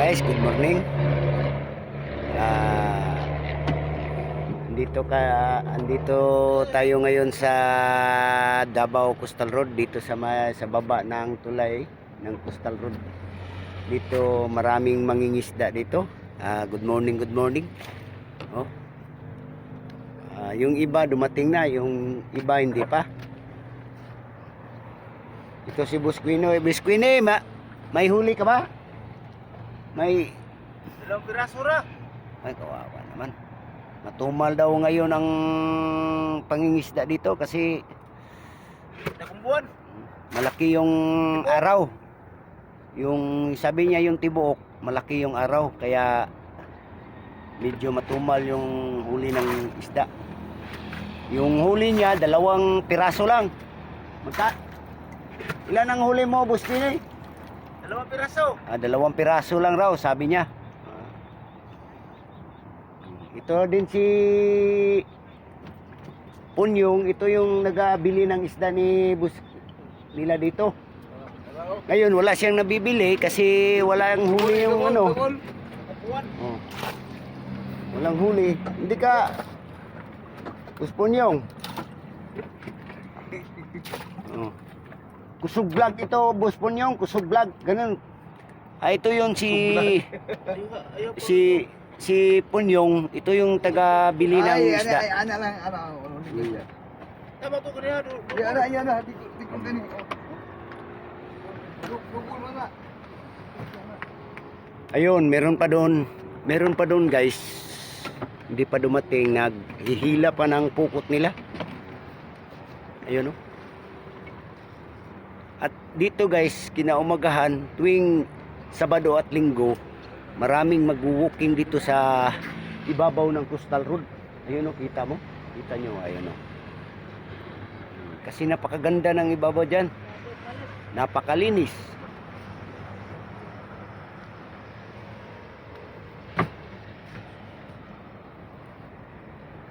guys, good morning. Ah, andito ka andito tayo ngayon sa Davao Coastal Road dito sa ma- sa baba ng tulay ng Coastal Road. Dito maraming mangingisda dito. Ah, good morning, good morning. Oh. Ah, yung iba dumating na, yung iba hindi pa. Ito si Busquino. Eh, Busquino, ma may huli ka ba? May Dalawang piraso ra. ay kawawa naman. Matumal daw ngayon ang pangingisda dito kasi Dakong buwan. malaki yung araw. Yung sabi niya yung tibuok, malaki yung araw kaya medyo matumal yung huli ng isda. Yung huli niya dalawang piraso lang. Magka Ilan ang huli mo, Bustini? Dalawang piraso. Ah, dalawang piraso lang raw, sabi niya. Ito din si Punyong, ito yung nagabili ng isda ni bus nila dito. Ngayon wala siyang nabibili kasi wala ang huli yung ano. Oh. Walang huli. Hindi ka Bus Punyong. Oh. Kusog vlog ito, Bus Punyong, kusog vlog, ganun. Ah, ito yung si po. si si Punyong, ito yung taga-bili ng Ay, isda. ay, ano lang, ano, ano, ano, ano, Tama to kaniya. du- du- Ay, ano, ay, ano, di ko, di ko ganun. Bukul mo na. Ayun, meron pa doon. Meron pa doon, guys. Hindi pa dumating, naghihila pa ng pukot nila. Ayun, oh. Dito, guys, kinaumagahan, tuwing Sabado at Linggo, maraming mag-walking dito sa ibabaw ng Coastal Road. Ayun, oh, kita mo? Kita nyo, ayun, oh. Kasi napakaganda ng ibabaw dyan. Napakalinis.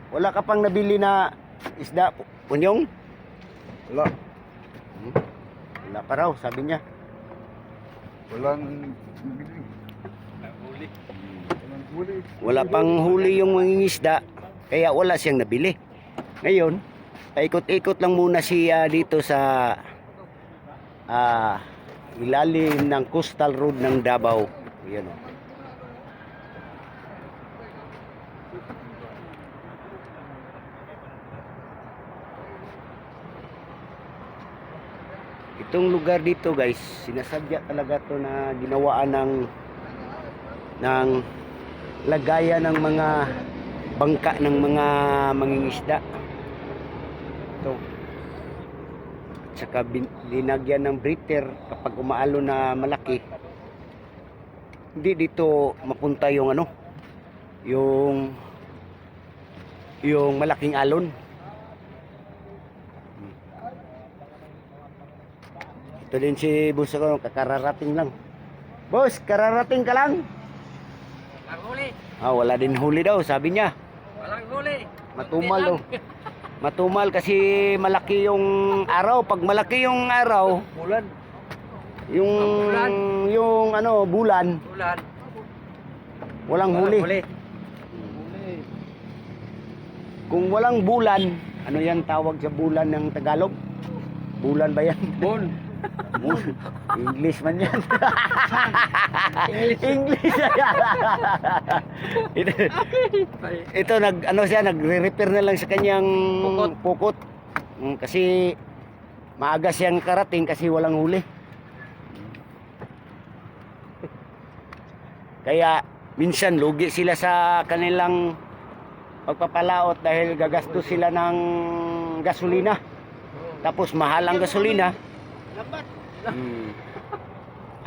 Wala ka pang nabili na isda, pu- punyong? Wala. Wala pa raw, sabi niya. Walang bili. Huli. Walang huli. Wala pang huli yung mangingisda, kaya wala siyang nabili. Ngayon, paikot-ikot lang muna siya dito sa ah, ilalim ng coastal road ng Davao. Yan o. Itong lugar dito guys, sinasadya talaga to na ginawaan ng ng lagayan ng mga bangka ng mga mangingisda. Ito. At saka linagyan ng breather kapag umaalo na malaki. Hindi dito mapunta yung ano, yung yung malaking alon. Ito din si Boss ako, kakararating lang. Boss, kararating ka lang? Walang huli. Ah, wala din huli daw, sabi niya. Walang huli. Matumal daw. Matumal kasi malaki yung araw. Pag malaki yung araw, Bulan. yung Bulan. yung ano, bulan, Bulan. walang huli. Huli. Kung walang bulan, ano yan tawag sa bulan ng Tagalog? Bulan ba yan? Bulan. English man yan. English. ito, ito nag ano siya nagre-repair na lang sa kanyang Pukot. pukot. Mm, kasi maaga siyang karating kasi walang huli. Kaya minsan lugi sila sa kanilang pagpapalaot dahil gagastos sila ng gasolina. Tapos mahal ang gasolina. Lambat. Hmm.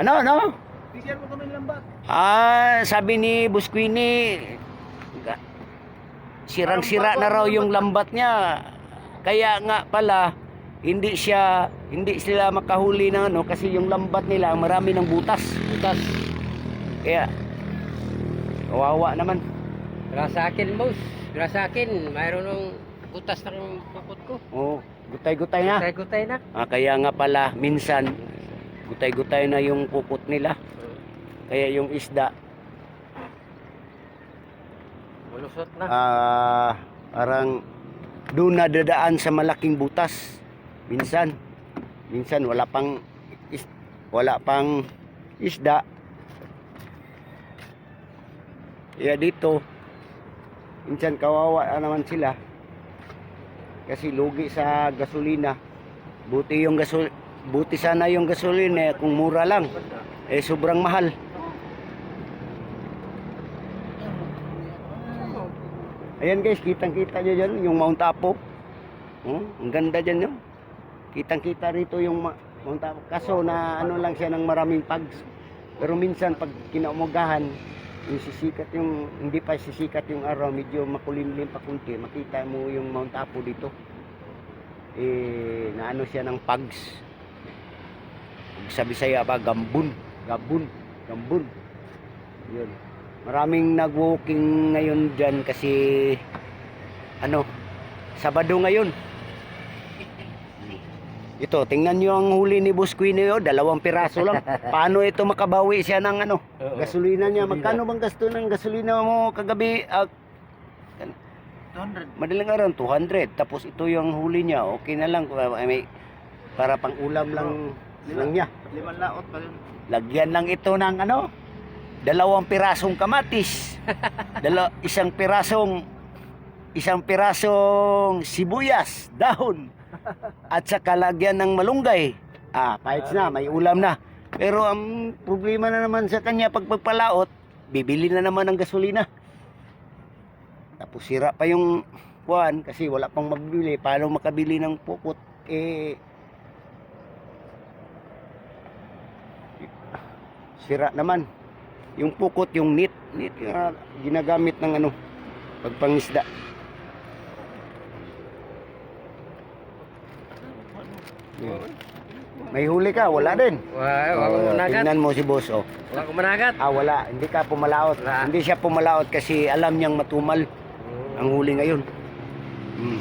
Ano, ano? Bigyan mo kami ng lambat. Ah, sabi ni Busquini, sirang-sira na raw yung lambat niya. Kaya nga pala, hindi siya, hindi sila makahuli ng ano kasi yung lambat nila marami ng butas. Butas. Kaya, kawawa naman. Para sa akin, boss. Para sa akin, mayroon ng butas ng pukot ko. Oh, gutay-gutay na. Gutay-gutay na. Ah, kaya nga pala, minsan, gutay-gutay na yung pupot nila. Kaya yung isda, Malusot na. ah, parang doon na dadaan sa malaking butas. Minsan, minsan wala pang is, wala pang isda. Kaya dito, minsan kawawa na naman sila. Kasi lugi sa gasolina. Buti yung gasol buti sana yung gasolina eh, kung mura lang. Eh sobrang mahal. Ayan guys, kitang-kita nyo dyan, yung Mount Apo. Oh, ang ganda dyan yun. Kitang-kita rito yung Mount Apo. Kaso na ano lang siya ng maraming pags. Pero minsan pag kinaumagahan, yung sisikat yung, hindi pa sisikat yung araw, medyo makulimlim pa kunti, makita mo yung Mount Apo dito. Eh, na ano siya ng pags. Sabi saya ba, gambun. Gabun. Gambun. Yun. Maraming nag-walking ngayon dyan kasi ano, Sabado ngayon. Ito, tingnan nyo ang huli ni Boss Quino, dalawang piraso lang. Paano ito makabawi siya ng ano, Oo. gasolina niya? Magkano bang gasto ng gasolina mo kagabi? Ah, 200. madaling araw, 200. Tapos ito yung huli niya, okay na lang. Ay, May, para pang ulam lang, lang niya. Limang laot pa yun. Lagyan lang ito ng ano, dalawang pirasong kamatis. Dala, isang pirasong isang pirasong sibuyas, dahon. At saka lagyan ng malunggay. Ah, kahit na, may ulam na. Pero ang problema na naman sa kanya pag pagpalaot, bibili na naman ng gasolina. Tapos sira pa yung kuan kasi wala pang mabili. Paano makabili ng pukot? Eh, sira naman. Yung pukot, yung net, net na ginagamit ng ano, pagpangisda. May huli ka, wala din. Wala, wala Oh, managat. tingnan mo si boss, oh. Wala ko managat. Ah, wala. Hindi ka pumalaot. Wala. Hindi siya pumalaot kasi alam niyang matumal ang huli ngayon. Hmm.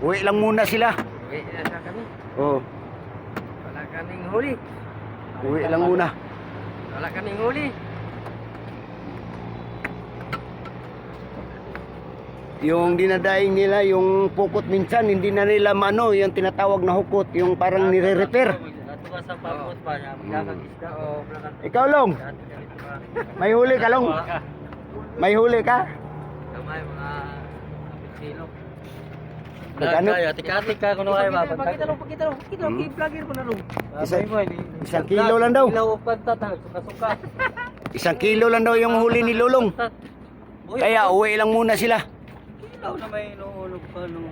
Uwi lang muna sila. Uwi na sa kami. Oh, Wala kaming huli. uwi lang muna. Wala kaming huli. Yung dinadaing nila, yung pukot minsan, hindi na nila mano, yung tinatawag na hukot, yung parang nire-repair. Sa pagkot pa niya. Bilagang isda o Ikaw, Long, may huli ka, Long? May huli ka? Kamay mga kilo. Magkano? Ati-ati ka kung ano kayo ba? Pakita lang, pakita lang, pakita lang. Hmm. I-vlogger ko na lang. Isa- isang kilo lang daw. Ilaw of kanta suka-suka. Isang kilo lang daw yung huli ni Lulong. Kaya uwi lang muna sila. Ilaw na may inuulog pa no.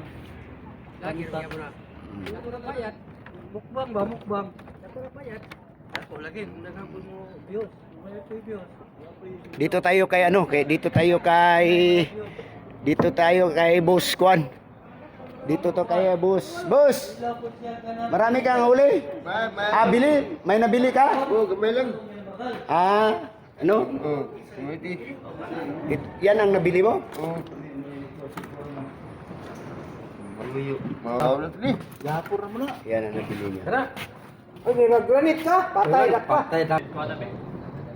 Vlogger niya mo na. Ako na bayad. Mukbang ba? Mukbang. Ako na bayad. Ako lagi. Nakapon mo views. Dito tayo kay ano, kay dito tayo kay dito tayo kay Boss Kwan. Dito to kay Boss. Boss. Marami kang huli? Ma, ma. Ah, bili. May nabili ka? Oh, gamay lang. Ah, ano? Oh, kumiti. It- yan ang nabili mo? Oh. Na ito ni. Yapur mo na. Yan ang nabili niya. Tara. Ay, may nagranit ka. Patay ka pa. Patay na.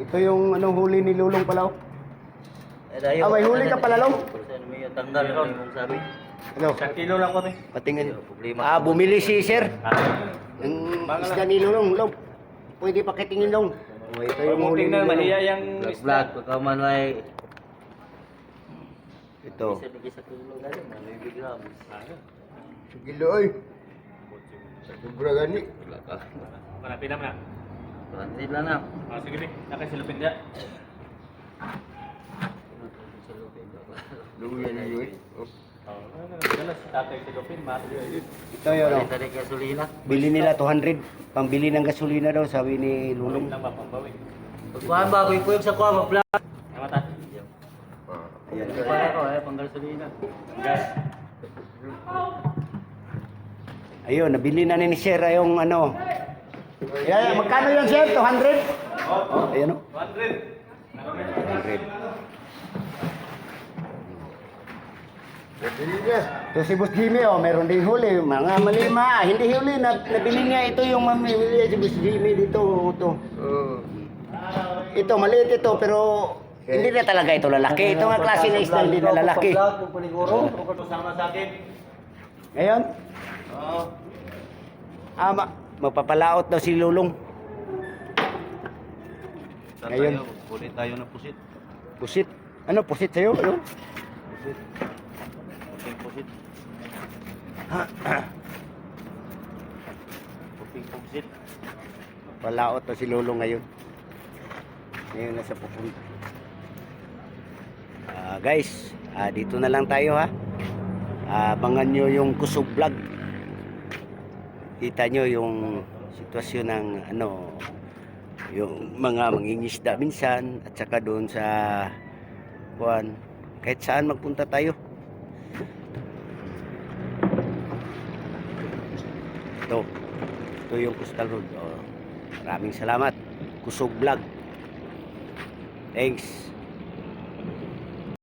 Ito yung anong huli ni Lulong pala. oh. Eh, Ah, may huli ka pala, Long? Tanggal ko yung sabi. Ano? Sa kilo lang ko ni. Patingin. Ah, bumili si Sir. Ng isda ni Lulong. Long. Pwede pakitingin, Long. Oh, ito yung huli ni Lulong. yung vlog pagka man may Ito. isa kilo na rin, may grams. Sige, oy. Sobra gani. Malapit na na. Malapit na na. Ah, sige, nakasilupin niya. Luya na yun. Ito yun. Oh. Gasolina. Bili nila 200. Pambili ng gasolina daw, sabi ni Lulong. Pagkuhan ba ako ipuyog sa kuha, mag-vlog. Ah. Ayan. Para ko, eh, pang gasolina. Gas. Ayun, nabili na ni Sir yung ano. Yeah, magkano yun, Sir? 200? Oh, ayan o. 100. 100. Pwede na. Ito si Boss Jimmy, oh, meron ding huli. Mga malima. Hindi huli, na, nabili niya ito yung mamimili si Boss Jimmy dito. Ito. Ito, maliit ito, pero hindi na talaga ito lalaki. Ito nga klase na isda, hindi na lalaki. Ngayon, Oo. Ama, magpapalaot daw si Lulong. Ngayon. tayo? Kulit tayo ng pusit. Pusit. Ano, pusit sa'yo? Ano? Pusit. Puting pusit. Puting pusit. Palaot daw si Lulong ngayon. Ngayon nasa pupunta. Ah, guys, ah, dito na lang tayo ha. Abangan nyo yung kusog vlog. Kita nyo yung sitwasyon ng ano, yung mga mangingisda minsan at saka doon sa kuan kahit saan magpunta tayo. Ito. Ito yung Coastal Road. Oh, maraming salamat. Kusog Vlog. Thanks.